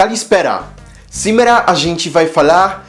Kalispera. Simera a gente vai falar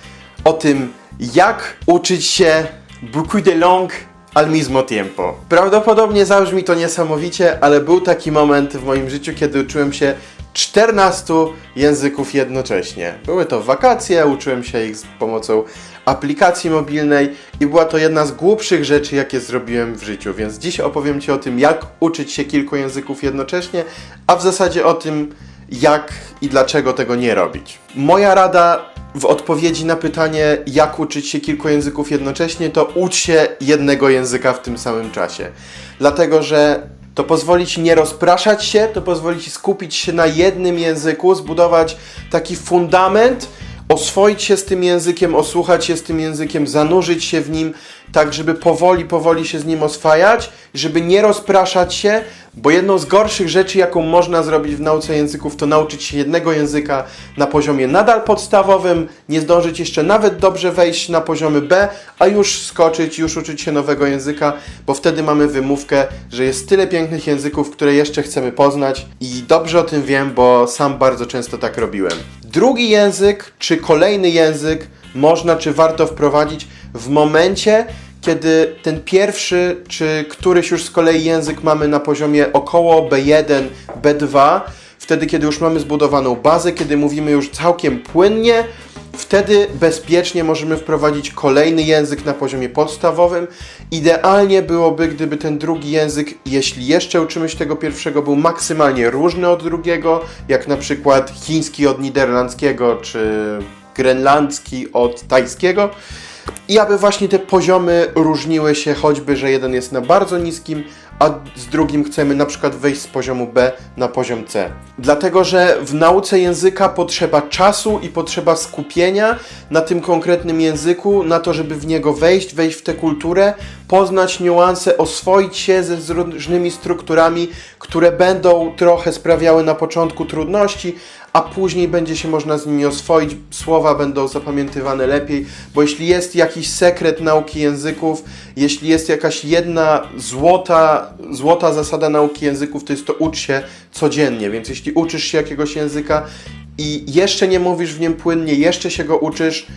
o tym, jak uczyć się beaucoup de langues al mismo tiempo. Prawdopodobnie zabrzmi to niesamowicie, ale był taki moment w moim życiu, kiedy uczyłem się 14 języków jednocześnie. Były to wakacje, uczyłem się ich z pomocą aplikacji mobilnej i była to jedna z głupszych rzeczy, jakie zrobiłem w życiu. Więc dziś opowiem Ci o tym, jak uczyć się kilku języków jednocześnie, a w zasadzie o tym, jak i dlaczego tego nie robić. Moja rada w odpowiedzi na pytanie, jak uczyć się kilku języków jednocześnie, to ucz się jednego języka w tym samym czasie. Dlatego, że to pozwoli ci nie rozpraszać się, to pozwoli ci skupić się na jednym języku, zbudować taki fundament, oswoić się z tym językiem, osłuchać się z tym językiem, zanurzyć się w nim, tak żeby powoli, powoli się z nim oswajać, żeby nie rozpraszać się, bo jedną z gorszych rzeczy, jaką można zrobić w nauce języków, to nauczyć się jednego języka na poziomie nadal podstawowym, nie zdążyć jeszcze nawet dobrze wejść na poziomy B, a już skoczyć, już uczyć się nowego języka, bo wtedy mamy wymówkę, że jest tyle pięknych języków, które jeszcze chcemy poznać i dobrze o tym wiem, bo sam bardzo często tak robiłem. Drugi język, czy kolejny język można, czy warto wprowadzić w momencie, kiedy ten pierwszy, czy któryś już z kolei język mamy na poziomie około B1, B2, wtedy kiedy już mamy zbudowaną bazę, kiedy mówimy już całkiem płynnie, wtedy bezpiecznie możemy wprowadzić kolejny język na poziomie podstawowym. Idealnie byłoby, gdyby ten drugi język, jeśli jeszcze uczymy się tego pierwszego, był maksymalnie różny od drugiego, jak na przykład chiński od niderlandzkiego, czy grenlandzki od tajskiego. I aby właśnie te poziomy różniły się, choćby, że jeden jest na bardzo niskim, a z drugim chcemy na przykład wejść z poziomu B na poziom C. Dlatego, że w nauce języka potrzeba czasu i potrzeba skupienia na tym konkretnym języku, na to, żeby w niego wejść, wejść w tę kulturę, poznać niuanse, oswoić się ze różnymi strukturami, które będą trochę sprawiały na początku trudności, a później będzie się można z nimi oswoić, słowa będą zapamiętywane lepiej, bo jeśli jest jakiś sekret nauki języków, jeśli jest jakaś jedna złota, złota zasada nauki języków, to jest to ucz się codziennie, więc jeśli uczysz się jakiegoś języka i jeszcze nie mówisz w nim płynnie, jeszcze się go uczysz,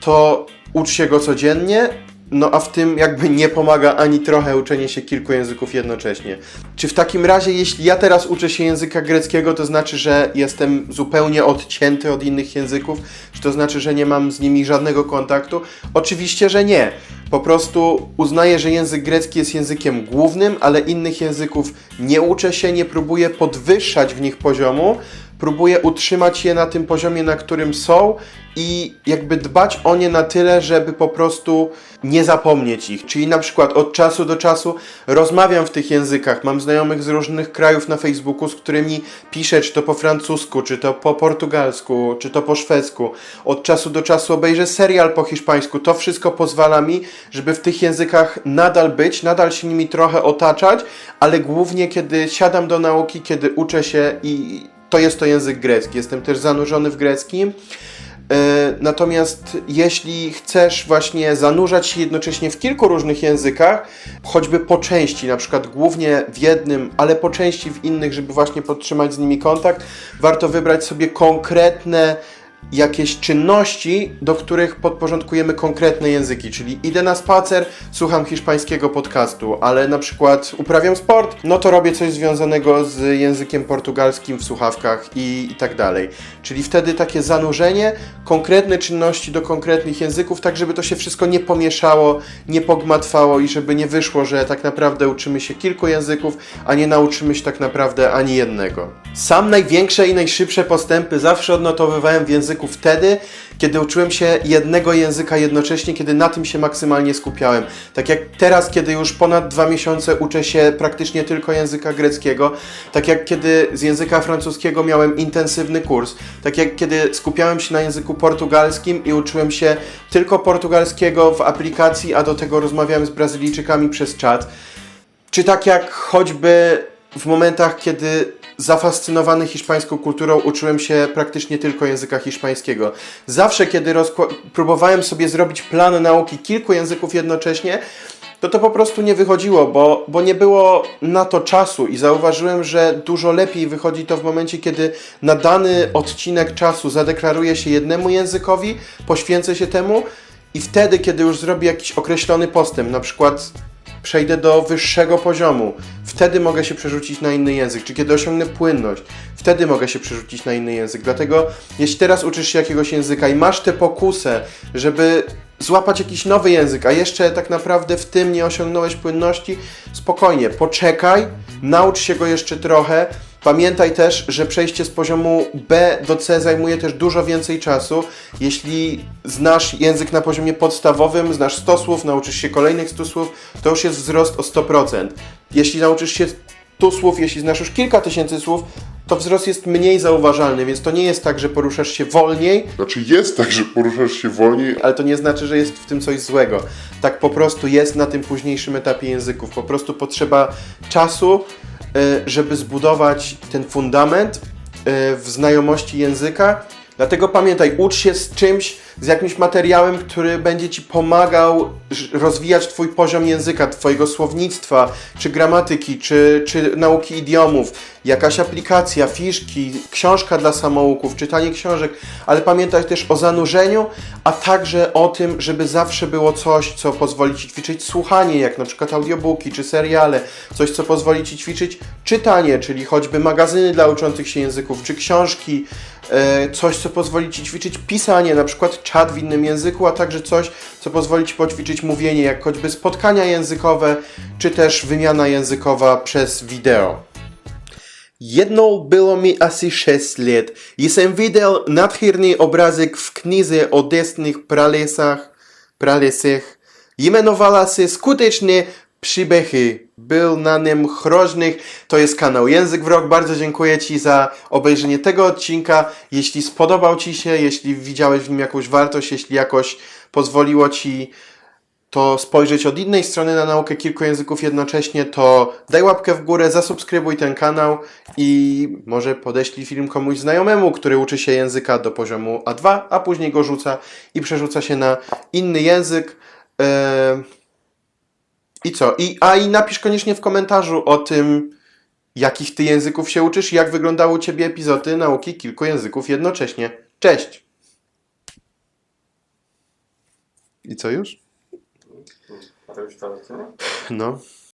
to ucz się go codziennie, no a w tym jakby nie pomaga ani trochę uczenie się kilku języków jednocześnie. Czy w takim razie, jeśli ja teraz uczę się języka greckiego, to znaczy, że jestem zupełnie odcięty od innych języków? Czy to znaczy, że nie mam z nimi żadnego kontaktu? Oczywiście, że nie. Po prostu uznaję, że język grecki jest językiem głównym, ale innych języków nie uczę się, nie próbuję podwyższać w nich poziomu, próbuję utrzymać je na tym poziomie, na którym są i jakby dbać o nie na tyle, żeby po prostu nie zapomnieć ich. Czyli na przykład od czasu do czasu rozmawiam w tych językach. Mam znajomych z różnych krajów na Facebooku, z którymi piszę, czy to po francusku, czy to po portugalsku, czy to po szwedzku. Od czasu do czasu obejrzę serial po hiszpańsku. To wszystko pozwala mi, żeby w tych językach nadal być, nadal się nimi trochę otaczać, ale głównie kiedy siadam do nauki, kiedy uczę się i to jest to język grecki. Jestem też zanurzony w greckim. E, Natomiast jeśli chcesz właśnie zanurzać się jednocześnie w kilku różnych językach, choćby po części, na przykład głównie w jednym, ale po części w innych, żeby właśnie podtrzymać z nimi kontakt, warto wybrać sobie konkretne jakieś czynności, do których podporządkujemy konkretne języki, czyli idę na spacer, słucham hiszpańskiego podcastu, ale na przykład uprawiam sport, no to robię coś związanego z językiem portugalskim w słuchawkach i, i tak dalej. Czyli wtedy takie zanurzenie, konkretne czynności do konkretnych języków, tak żeby to się wszystko nie pomieszało, nie pogmatwało i żeby nie wyszło, że tak naprawdę uczymy się kilku języków, a nie nauczymy się tak naprawdę ani jednego. Sam największe i najszybsze postępy zawsze odnotowywałem w języku wtedy, kiedy uczyłem się jednego języka jednocześnie, kiedy na tym się maksymalnie skupiałem. Tak jak teraz, kiedy już ponad dwa miesiące uczę się praktycznie tylko języka greckiego, tak jak kiedy z języka francuskiego miałem intensywny kurs, tak jak kiedy skupiałem się na języku portugalskim i uczyłem się tylko portugalskiego w aplikacji, a do tego rozmawiałem z Brazylijczykami przez czat. Czy tak jak choćby w momentach, kiedy zafascynowany hiszpańską kulturą uczyłem się praktycznie tylko języka hiszpańskiego. Zawsze, kiedy próbowałem sobie zrobić plan nauki kilku języków jednocześnie, to to po prostu nie wychodziło, bo, bo nie było na to czasu i zauważyłem, że dużo lepiej wychodzi to w momencie, kiedy na dany odcinek czasu zadeklaruję się jednemu językowi, poświęcę się temu i wtedy, kiedy już zrobię jakiś określony postęp, na przykład przejdę do wyższego poziomu, wtedy mogę się przerzucić na inny język, czy kiedy osiągnę płynność, wtedy mogę się przerzucić na inny język. Dlatego, jeśli teraz uczysz się jakiegoś języka i masz tę pokusę, żeby złapać jakiś nowy język, a jeszcze tak naprawdę w tym nie osiągnąłeś płynności, spokojnie, poczekaj, naucz się go jeszcze trochę. Pamiętaj też, że przejście z poziomu B do C zajmuje też dużo więcej czasu. Jeśli znasz język na poziomie podstawowym, znasz 100 słów, nauczysz się kolejnych 100 słów, to już jest wzrost o 100%. Jeśli nauczysz się 100 słów, jeśli znasz już kilka tysięcy słów, to wzrost jest mniej zauważalny, więc to nie jest tak, że poruszasz się wolniej, Znaczy jest tak, że poruszasz się wolniej, ale to nie znaczy, że jest w tym coś złego. Tak po prostu jest na tym późniejszym etapie języków. Po prostu potrzeba czasu, żeby zbudować ten fundament y, w znajomości języka. Dlatego pamiętaj, ucz się z czymś, z jakimś materiałem, który będzie Ci pomagał rozwijać Twój poziom języka, Twojego słownictwa, czy gramatyki, czy, czy nauki idiomów, jakaś aplikacja, fiszki, książka dla samouków, czytanie książek, ale pamiętaj też o zanurzeniu, a także o tym, żeby zawsze było coś, co pozwoli Ci ćwiczyć słuchanie, jak na przykład audiobooki czy seriale, coś, co pozwoli Ci ćwiczyć czytanie, czyli choćby magazyny dla uczących się języków, czy książki, e, coś, co pozwoli Ci ćwiczyć pisanie, na przykład czat w innym języku, a także coś, co pozwoli Ci poćwiczyć mówienie, jak choćby spotkania językowe, czy też wymiana językowa przez wideo. Jedną było mi asi 6 lat jsem viděl nádherný obrazek w knize o desnych pralesach, pralesech. Jmenowała się skutecznie Przybechy. Był na nim Chroźnych. To jest kanał Język w Rok. Bardzo dziękuję Ci za obejrzenie tego odcinka. Jeśli spodobał Ci się, jeśli widziałeś w nim jakąś wartość, jeśli jakoś pozwoliło Ci to spojrzeć od innej strony na naukę kilku języków jednocześnie, to daj łapkę w górę, zasubskrybuj ten kanał i może podeślij film komuś znajomemu, który uczy się języka do poziomu A2, a później go rzuca i przerzuca się na inny język. Eee, I co? I, a i napisz koniecznie w komentarzu o tym, jakich ty języków się uczysz i jak wyglądały u ciebie epizody nauki kilku języków jednocześnie. Cześć! I co już? A to już to, co? No.